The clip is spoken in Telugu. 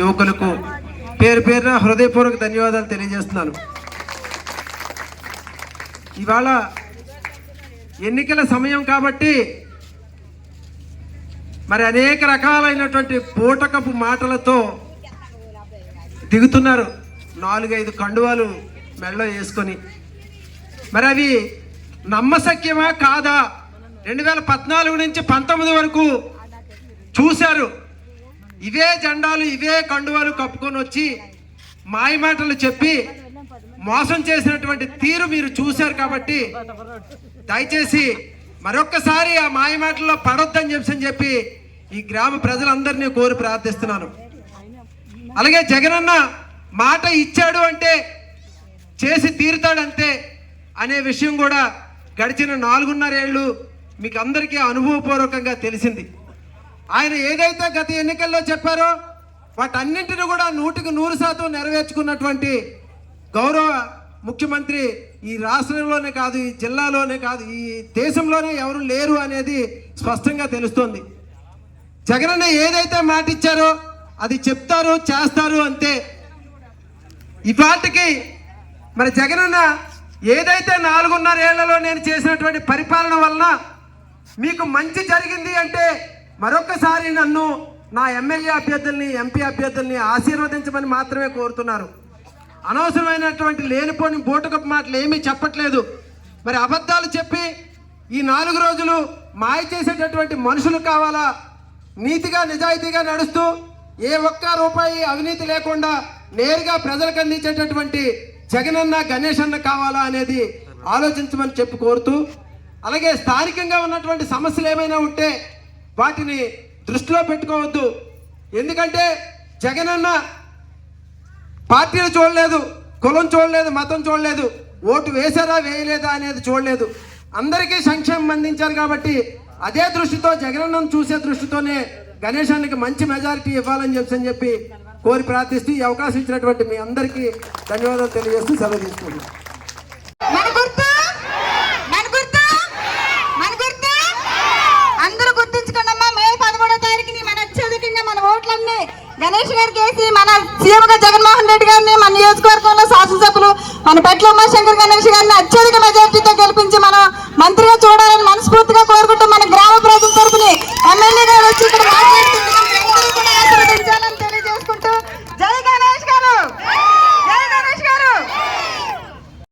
యువకులకు పేరు పేరున హృదయపూర్వక ధన్యవాదాలు తెలియజేస్తున్నాను. ఇవాళ ఎన్నికల సమయం కాబట్టి మరి అనేక రకాలైనటువంటి పూటకపు మాటలతో దిగుతున్నారు. నాలుగైదు కండువాలు మెడలో వేసుకొని. మరి అవి నమ్మశక్యమా కాదా? రెండు వేల పద్నాలుగు నుంచి పంతొమ్మిది వరకు చూశారు. ఇవే జెండాలు ఇవే కండువాలు కప్పుకొని వచ్చి మాయమాటలు చెప్పి మోసం చేసినటువంటి తీరు మీరు చూశారు కాబట్టి దయచేసి మరొక్కసారి ఆ మాయమాటల్లో పడొద్దని చెప్పి చెప్పి ఈ గ్రామ ప్రజలందరినీ కోరి ప్రార్థిస్తున్నాను. అలాగే జగనన్న మాట ఇచ్చాడు అంటే చేసి తీరుతాడంతే అనే విషయం కూడా గడిచిన నాలుగున్నరేళ్ళు మీకు అందరికీ అనుభవపూర్వకంగా తెలిసింది. ఆయన ఏదైతే గత ఎన్నికల్లో చెప్పారో వాటన్నింటిని కూడా నూటికి నూరు శాతం నెరవేర్చుకున్నటువంటి గౌరవ ముఖ్యమంత్రి ఈ రాష్ట్రంలోనే కాదు ఈ జిల్లాలోనే కాదు ఈ దేశంలోనే ఎవరు లేరు అనేది స్పష్టంగా తెలుస్తోంది. జగనన్న ఏదైతే మాట ఇచ్చారో అది చెప్తారు చేస్తారు అంతే. ఇవాటికి మరి జగనన్న ఏదైతే నాలుగున్నర ఏళ్ళలో నేను చేసినటువంటి పరిపాలన వలన మీకు మంచి జరిగింది అంటే మరొకసారి నన్ను నా ఎమ్మెల్యే అభ్యర్థుల్ని ఎంపీ అభ్యర్థుల్ని ఆశీర్వదించమని మాత్రమే కోరుతున్నారు. అనవసరమైనటువంటి లేనిపోని బోటుకపు మాటలు ఏమీ చెప్పట్లేదు. మరి అబద్ధాలు చెప్పి ఈ నాలుగు రోజులు మాయ చేసేటటువంటి మనుషులు కావాలా? నీతిగా నిజాయితీగా నడుస్తూ ఏ ఒక్క రూపాయి అవినీతి లేకుండా నేరుగా ప్రజలకు అందించేటటువంటి జగనన్న గణేష్ అన్న కావాలా అనేది ఆలోచించమని చెప్పి కోరుతూ అలాగే స్థానికంగా ఉన్నటువంటి సమస్యలు ఏమైనా ఉంటే వాటిని దృష్టిలో పెట్టుకోవద్దు. ఎందుకంటే జగనన్న పార్టీలు చూడలేదు కులం చూడలేదు మతం చూడలేదు ఓటు వేశారా వేయలేదా అనేది చూడలేదు. అందరికీ సంక్షేమం అందించారు కాబట్టి అదే దృష్టితో జగనన్నను చూసే దృష్టితోనే గణేశానికి మంచి మెజారిటీ ఇవ్వాలని చెప్పి అని చెప్పి కోరి ప్రార్థిస్తూ ఈ అవకాశం ఇచ్చినటువంటి మీ అందరికీ ధన్యవాదాలు తెలియజేస్తూ సెలవు తీసుకుంటున్నాను మన గుర్తు మన గుర్తు మన గుర్తు అందరూ గుర్తుంచుకోండమ్మా మే పదమూడో తారీఖుని మన అత్యధికంగా గణేష్ గారికి వేసి మన సీఎం జగన్మోహన్ రెడ్డి గారిని మన నియోజకవర్గంలో శాసనసభ్యులు మన పెట్ల ఉమాశంకర్ గణేష్ గారిని అత్యధిక మెజార్టీతో గెలిపించి మనం మంత్రిగా చూడాలని మనస్ఫూర్తిగా కోరుకుంటున్నాం.